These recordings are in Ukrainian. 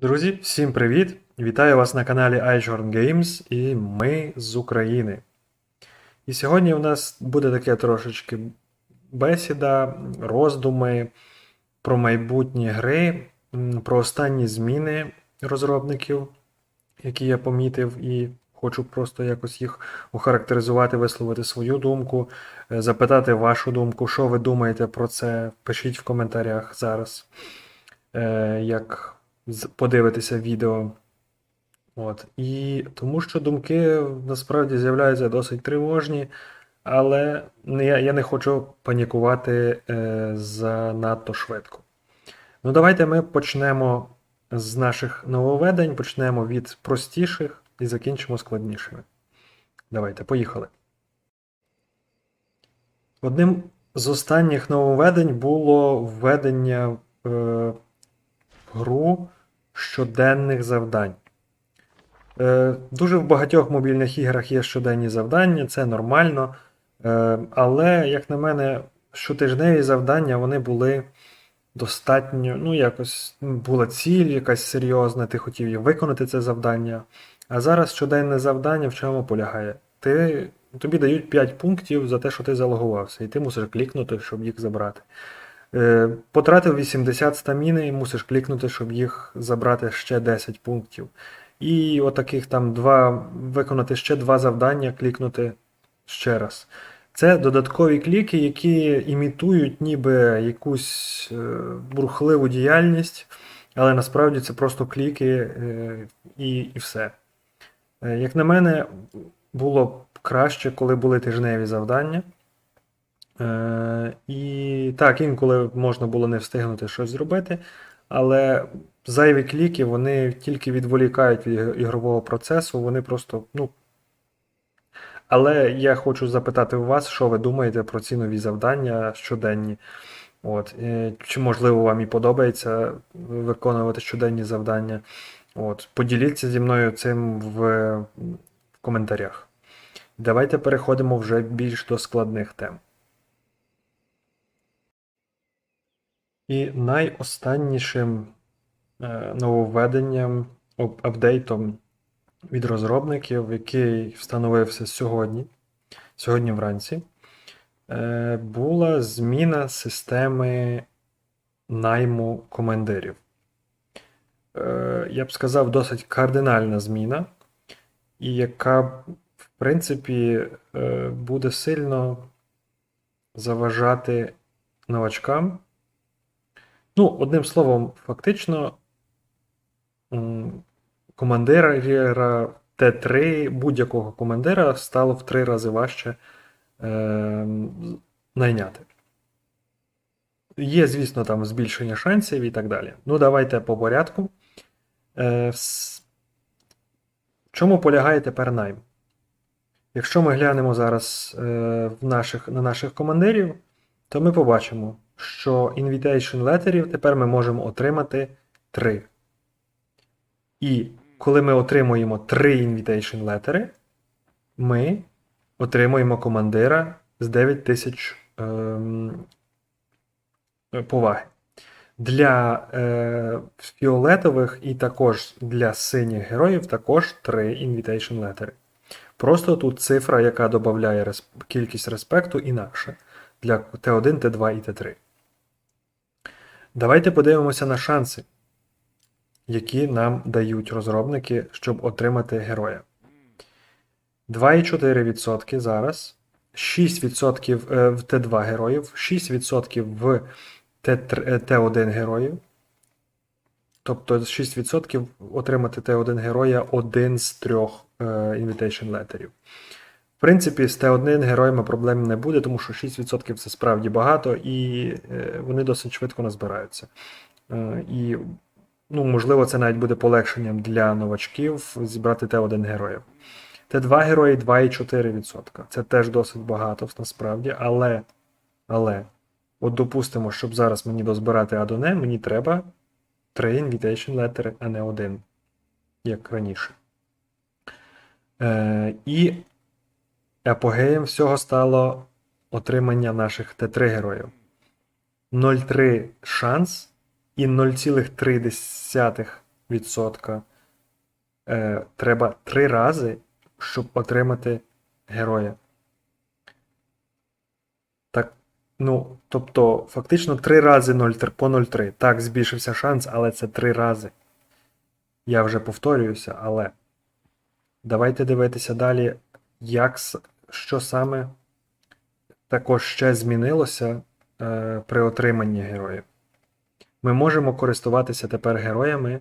Друзі, всім привіт! Вітаю вас на каналі iJorn Games і ми з України. І сьогодні у нас буде таке трошечки бесіда, роздуми про майбутні гри, про останні зміни розробників, які я помітив, і хочу просто якось їх охарактеризувати, висловити свою думку, е, запитати вашу думку, що ви думаєте про це. Пишіть в коментарях зараз. Е, Як подивитися відео. От. І тому що думки насправді з'являються досить тривожні, але я, я не хочу панікувати е, занадто швидко. Ну, давайте ми почнемо з наших нововведень, почнемо від простіших і закінчимо складнішими. Давайте, поїхали. Одним з останніх нововведень було введення е, в гру щоденних завдань. Е, Дуже в багатьох мобільних іграх є щоденні завдання, це нормально. Е, Але, як на мене, щотижневі завдання вони були достатньо, ну, якось була ціль якась серйозна, ти хотів виконати це завдання. А зараз щоденне завдання в чому полягає? Ти, тобі дають 5 пунктів за те, що ти залогувався, і ти мусиш клікнути, щоб їх забрати. Е, Потратив 80 стаміни і мусиш клікнути, щоб їх забрати ще 10 пунктів. І отаких там два, виконати ще два завдання, клікнути ще раз. Це додаткові кліки, які імітують ніби якусь е, бурхливу діяльність, але насправді це просто кліки е, і, і все. Як на мене, було б краще, коли були тижневі завдання. Е, і так, інколи можна було не встигнути щось зробити, але зайві кліки вони тільки відволікають від ігрового процесу, вони просто, ну. Але я хочу запитати у вас, що ви думаєте про ці нові завдання щоденні. От, чи можливо вам і подобається виконувати щоденні завдання? От, поділіться зі мною цим в, в коментарях. Давайте переходимо вже більш до складних тем. І найостаннішим е, нововведенням, апдейтом від розробників, який встановився сьогодні, сьогодні вранці, е, була зміна системи найму командирів. Е, Я б сказав, досить кардинальна зміна, і яка, в принципі, буде сильно заважати новачкам. Ну, одним словом, фактично, командира Т3 будь-якого командира стало в три рази важче е, найняти. Є, звісно, там збільшення шансів і так далі. Ну, давайте по порядку. Е, чому полягає тепер найм? Якщо ми глянемо зараз е, в наших, на наших командирів, то ми побачимо, що invitation летерів тепер ми можемо отримати 3. І коли ми отримуємо 3 invitation летери, ми отримуємо командира з 9000 ем, поваги. Для е, фіолетових і також для синіх героїв також 3 invitation летери. Просто тут цифра, яка додає кількість респекту, інакше для Т1, Т2 і Т3. Давайте подивимося на шанси, які нам дають розробники, щоб отримати героя. 2,4% зараз, 6% е, в Т2 героїв, 6% в Т3, е, Т1 героїв. Тобто 6% отримати Т1 героя один з трьох е, invitation летерів. В принципі, з Т1 героями проблем не буде, тому що 6% це справді багато, і е, вони досить швидко назбираються. Е, І, ну, можливо, це навіть буде полегшенням для новачків зібрати Т1 героїв. Т2 герої 2,4%. Це теж досить багато насправді, але, але, от допустимо, щоб зараз мені дозбирати Адоне, мені треба 3 invitation летери, а не один, як раніше. Е, і апогеєм всього стало отримання наших Т3 героїв. 0,3 шанс і 0,3 відсотка. Е, треба три рази, щоб отримати героя. Так, ну, тобто, фактично три рази 0,3 по 0,3. Так, збільшився шанс, але це три рази. Я вже повторююся, але давайте дивитися далі, як, що саме також ще змінилося е, при отриманні героїв. Ми можемо користуватися тепер героями,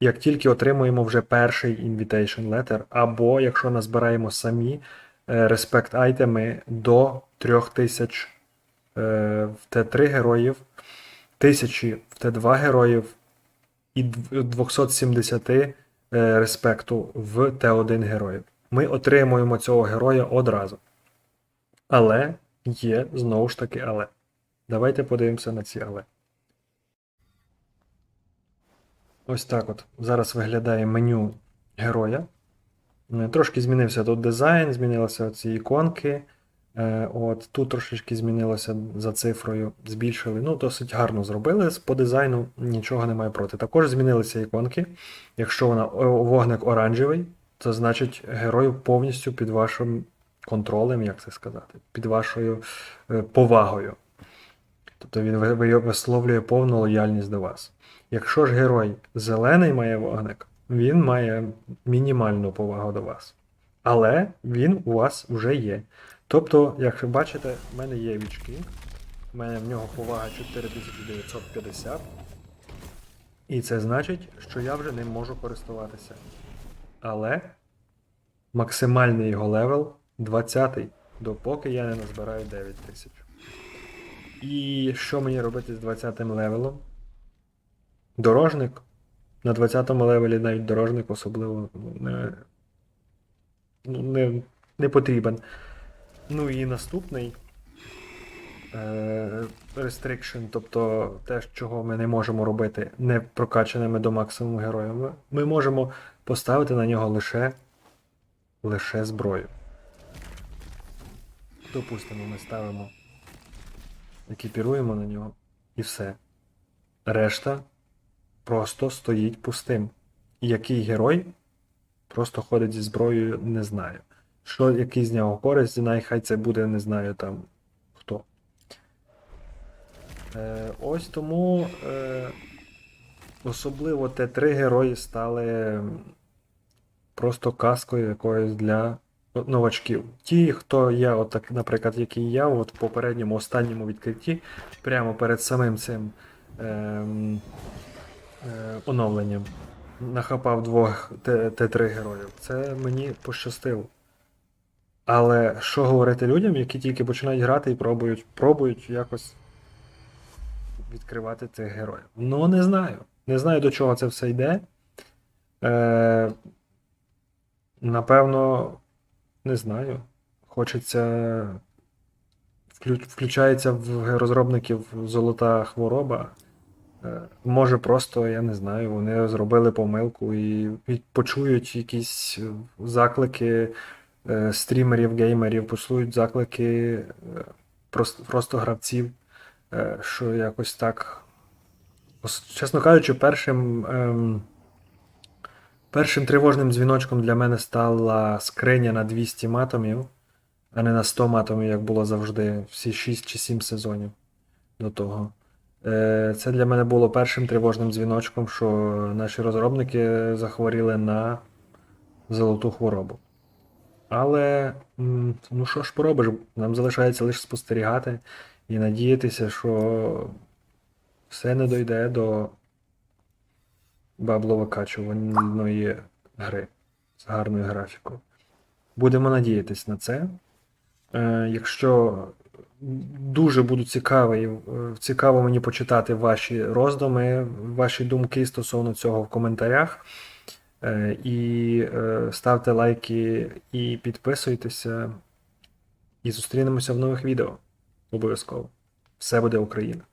як тільки отримуємо вже перший invitation letter, або якщо назбираємо самі е, айтеми до 3000 е, в Т3 героїв, 1000 в Т2 героїв і дв- 270 е, респекту в Т1 героїв. Ми отримуємо цього героя одразу. Але є знову ж таки але. Давайте подивимося на ці але. Ось так от. Зараз виглядає меню героя. Е, Трошки змінився тут дизайн, змінилися ці іконки. Е, От, тут трошечки змінилося за цифрою, збільшили. Ну, досить гарно зробили. По дизайну нічого немає проти. Також змінилися іконки. Якщо вона вогник оранжевий, це значить герой повністю під вашим контролем, як це сказати, під вашою е, повагою. Тобто він ви- ви- висловлює повну лояльність до вас. Якщо ж герой зелений має вогник, він має мінімальну повагу до вас. Але він у вас вже є. Тобто, як ви бачите, в мене є вічки, в мене в нього повага 4950. І це значить, що я вже не можу користуватися. Але максимальний його левел 20, допоки я не назбираю 9000. І що мені робити з 20 левелом? Дорожник. На 20 левелі навіть дорожник особливо не, ну, не, не потрібен. Ну і наступний restriction, тобто те, чого ми не можемо робити не прокачаними до максимуму героями, ми можемо поставити на нього лише, лише зброю. Допустимо, ми ставимо, екіпіруємо на нього і все. Решта просто стоїть пустим. Який герой просто ходить зі зброєю, не знаю. Що, який з нього користь, нехай це буде, не знаю там. Е, ось тому е, особливо Т3 герої стали просто казкою якоюсь для новачків. Ті, хто я, от наприклад, який я, от в попередньому останньому відкритті, прямо перед самим цим ем, е, оновленням, нахапав двох Т- Т3 героїв. Це мені пощастило. Але що говорити людям, які тільки починають грати і пробують, пробують якось відкривати цих героїв? Ну, не знаю. Не знаю, до чого це все йде. Е, напевно, не знаю. Хочеться. Включається в розробників золота хвороба. Е, Може, просто, я не знаю, вони зробили помилку і почують якісь заклики е, стрімерів, геймерів, почують заклики е, просто, гравців, що якось так. Чесно кажучи, першим, ем, першим тривожним дзвіночком для мене стала скриня на 200 матомів, а не на 100 матомів, як було завжди, всі 6 чи 7 сезонів до того. Е, Це для мене було першим тривожним дзвіночком, що наші розробники захворіли на золоту хворобу. Але, ну що ж поробиш, нам залишається лише спостерігати і надіятися, що все не дойде до бабловикачуваної гри з гарною графікою. Будемо надіятись на це. Е, Якщо дуже буду цікавий, е, цікаво мені почитати ваші роздуми, ваші думки стосовно цього в коментарях. Е, І ставте лайки і підписуйтеся. І зустрінемося в нових відео. Обов'язково. Все буде Україна!